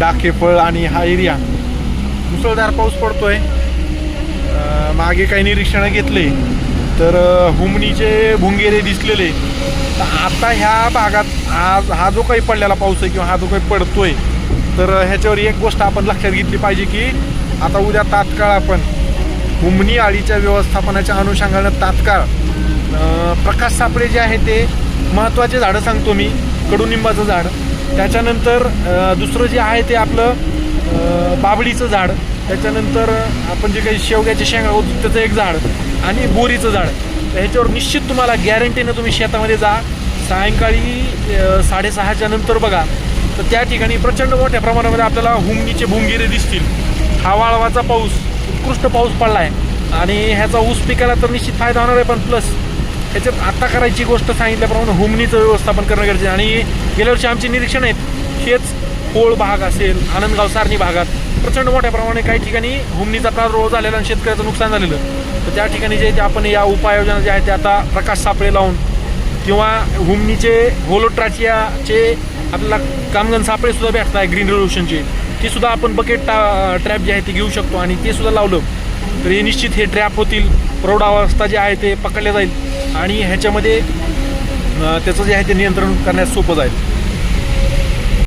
डाकेफळ आणि हा एरिया. मुसळधार पाऊस पडतोय. मागे काही निरीक्षणं घेतले. तर हुमणीचे भुंगेरे दिसलेले. तर आता ह्या भागात आज हा जो काही पडलेला पाऊस आहे किंवा हा जो काही पडतोय तर ह्याच्यावर एक गोष्ट आपण लक्षात घेतली पाहिजे की आता उद्या तात्काळ आपण हुमणी आळीच्या व्यवस्थापनाच्या अनुषंगानं तात्काळ प्रकाश सापळे जे आहे ते महत्त्वाचे झाडं सांगतो मी. कडुनिंबाचं झाड. त्याच्यानंतर दुसरं जे आहे ते आपलं बाबडीचं झाड. त्याच्यानंतर आपण जे काही शेवग्याचे शेंगा होतो त्याचं एक झाड आणि बोरीचं झाड. तर ह्याच्यावर निश्चित तुम्हाला गॅरंटीनं तुम्ही शेतामध्ये जा. सायंकाळी साडेसहाच्या नंतर बघा. तर त्या ठिकाणी प्रचंड मोठ्या प्रमाणामध्ये आपल्याला हुंगीचे भुंगिरे दिसतील. हा वाळवाचा पाऊस उत्कृष्ट पाऊस पडला आहे आणि ह्याचा ऊस पिकाला तर निश्चित फायदा होणार आहे पण प्लस त्याच्यात आत्ता करायची गोष्ट सांगितल्याप्रमाणे हुमणीचं व्यवस्थापन करणं गरजेचं आहे. आणि गेल्या वर्षी आमचे निरीक्षण आहेत. हेच पोळ भाग असेल आनंदगाव सारणी भागात प्रचंड मोठ्या प्रमाणे काही ठिकाणी हुमणीचा प्रादुर्भाव झालेला आणि शेतकऱ्याचं नुकसान झालेलं. तर त्या ठिकाणी जे ते आपण या उपाययोजना ज्या आहेत त्या आता प्रकाश सापळे लावून किंवा हुमणीचे होलोट्राचियाचे आपल्याला कामगन सापळेसुद्धा भेटत आहे ग्रीन रेव्होल्युशनचे ते सुद्धा आपण बकेट टा ट्रॅप जे आहे ते घेऊ शकतो आणि ते सुद्धा लावलं. तर हे निश्चित हे ट्रॅप होतील. प्रौढावस्था जे आहे ते पकडले जाईल. आणि ह्याच्यामध्ये त्याचं जे आहे ते नियंत्रण करण्यास सोपं जाईल.